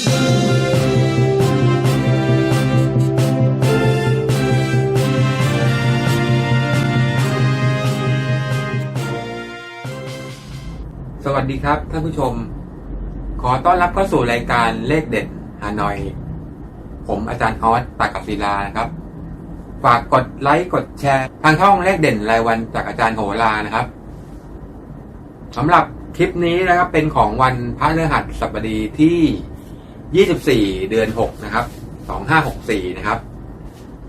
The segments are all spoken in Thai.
สวัสดีครับท่านผู้ชม ขอต้อนรับเข้าสู่รายการเลขเด็ดฮานอย ผมอาจารย์ออสตากศิลานะครับ ฝากกดไลค์กดแชร์ ทางช่องเลขเด่นรายวันจากอาจารย์โหรานะครับสำหรับคลิปนี้นะครับเป็นของวันพระฤหัสบดีที่ 24 เดือน 6 นะครับ 2564 นะครับ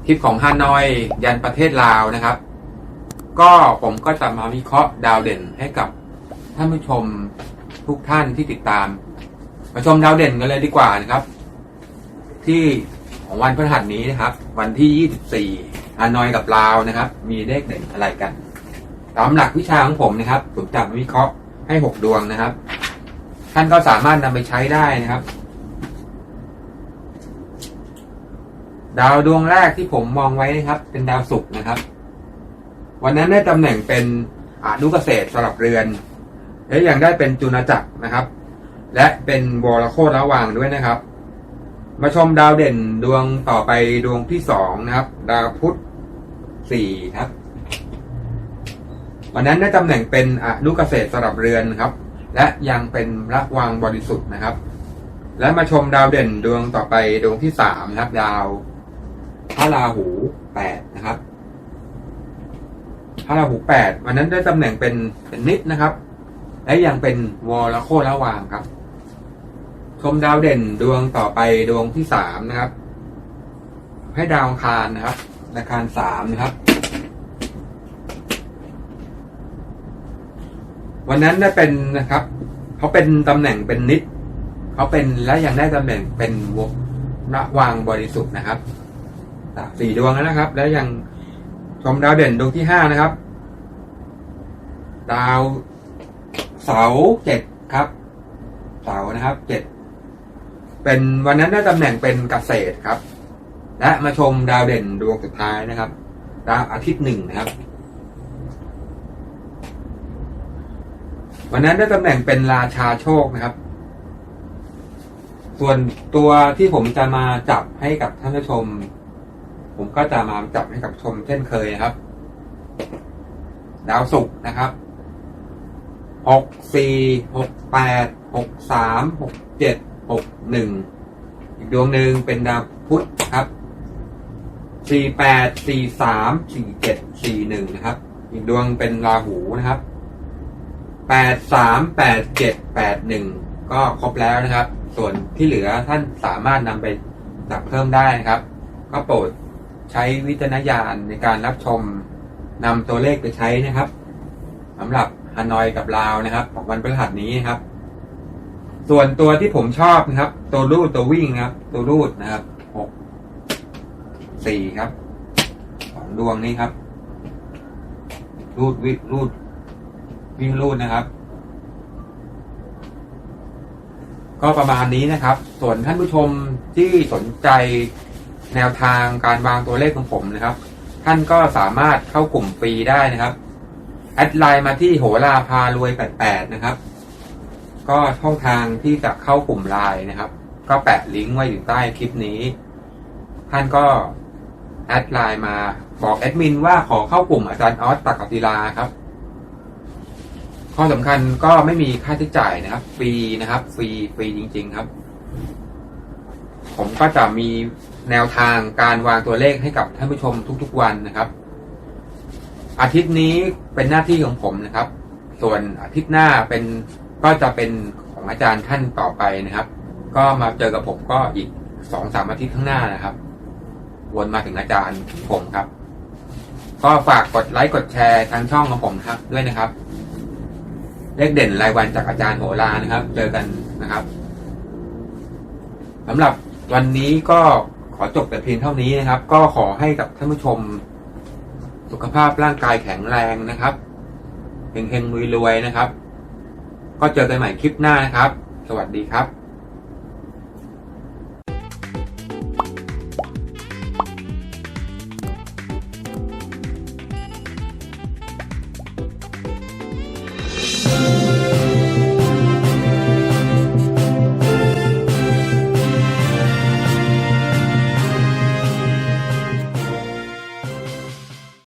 คลิปของฮานอยยันประเทศลาวนะครับ ก็ผมก็จะมาวิเคราะห์ดาวเด่นให้กับท่านผู้ชมทุกท่านที่ติดตาม มาชมดาวเด่นกันเลยดีกว่านะครับ ที่ของวันพฤหัสนี้นะครับ วันที่ 24ฮานอยกับลาวนะครับ มีเลขเด่นอะไรกันตามหลักวิชาของผมนะครับผมจะมาวิเคราะห์ให้ 6 ดวงนะครับ ท่านก็สามารถนำไปใช้ได้นะครับ ดาวดวงแรกที่ผมมองไว้นะครับ เป็นดาวศุกร์นะครับ วันนั้นได้ตำแหน่งเป็นอนุเกษตรสลับเรือน และยังได้เป็นจุลจักรนะครับ และเป็นวรโคตรระวางด้วยนะครับ มาชมดาวเด่นดวงต่อไปดวงที่สองนะครับ ดาวพุธสี่ครับ วันนั้นได้ตำแหน่งเป็นอนุเกษตรสลับเรือนครับ และยังเป็นระวางบริสุทธิ์นะครับ และมาชมดาวเด่นดวงต่อไปดวงที่สามนะครับ ดาว พระราหูแปดนะครับ พระราหูแปดวันนั้นได้ตำแหน่งเป็นเป็นนิดนะครับ และยังเป็นวอลโคระวางครับ ชมดาวเด่นดวงต่อไปดวงที่สามนะครับ ให้ดาวคารนะครับอังคารสามนะครับ วันนั้นได้เป็นนะครับเขาเป็นตำแหน่งเป็นนิดเขาเป็นและยังได้ตำแหน่งเป็นวระวางบริสุทธิ์นะครับ สี่ดวงแล้วนะครับ แล้วยังชมดาวเด่นดวงที่ห้านะครับ ดาวเสาเจ็ดครับ เสานะครับเจ็ดเป็นวันนั้นได้ตำแหน่งเป็นเกษตรครับ และมาชมดาวเด่นดวงสุดท้ายนะครับ ดาวอาทิตย์หนึ่งนะครับ วันนั้นได้ตำแหน่งเป็นราชาโชคนะครับ ส่วนตัวที่ผมจะมาจับให้กับท่านผู้ชม ผมก็จะมาจับให้กับชมเช่นเคยนะครับ ดาวศุกร์นะครับหกสี่หกแปดหกสามหกเจ็ดหกหนึ่งอีกดวงหนึ่งเป็นดาวพุธครับสี่แปดสี่สามสี่เจ็ดสี่หนึ่งนะครับ อีกดวงเป็นราหูนะครับแปดสามแปดเจ็ดแปดหนึ่งก็ครบแล้วนะครับ ส่วนที่เหลือท่านสามารถนำไปจับเพิ่มได้นะครับ ก็โปรด ใช้วิจารณญาณในการรับชมนำตัวเลขไปใช้นะครับสำหรับฮานอยกับลาวนะครับ ของวันพฤหัสนี้นะครับ ส่วนตัวที่ผมชอบนะครับ ตัวรูดตัววิ่งนะครับ ตัวรูดนะครับหกสี่ครับสองดวงนี้ครับ รูดวิรูด วิ่งรูดนะครับ ก็ประมาณนี้นะครับ ส่วนท่านผู้ชมที่สนใจ แนวทางการวางตัวเลขของผมนะครับ ท่านก็สามารถเข้ากลุ่มฟรีได้นะครับ แอดไลน์มาที่โหราพารวย88นะครับ ก็ช่องทางที่จะเข้ากลุ่มไลน์นะครับ ก็แปะลิงก์ไว้อยู่ใต้คลิปนี้ ท่านก็แอดไลน์มาบอกแอดมินว่าขอเข้ากลุ่มอาจารย์ออสตักกศิลาครับ ข้อสำคัญก็ไม่มีค่าใช้จ่ายนะครับ ฟรีนะครับ ฟรีฟรีจริง ๆ ครับ ผมก็จะมีแนวทางการวางตัวเลขให้กับท่านผู้ชมทุกๆวันนะครับ อาทิตย์นี้เป็นหน้าที่ของผมนะครับ ส่วนอาทิตย์หน้าเป็นก็จะเป็นของอาจารย์ท่านต่อไปนะครับ ก็มาเจอกับผมก็อีกสองสามอาทิตย์ข้างหน้านะครับ วนมาถึงอาจารย์ผมครับ ก็ฝากกดไลค์กดแชร์ทางช่องของผมครับด้วยนะครับ เลขเด่นรายวันจากอาจารย์โหรานะครับ เจอกันนะครับสำหรับ วันนี้ก็ขอจบแต่เพียงเท่านี้นะครับ ก็ขอให้กับท่านผู้ชม สุขภาพร่างกายแข็งแรงนะครับเฮงเฮงรวยรวยนะครับ ก็เจอกันใหม่คลิปหน้านะครับ สวัสดีครับ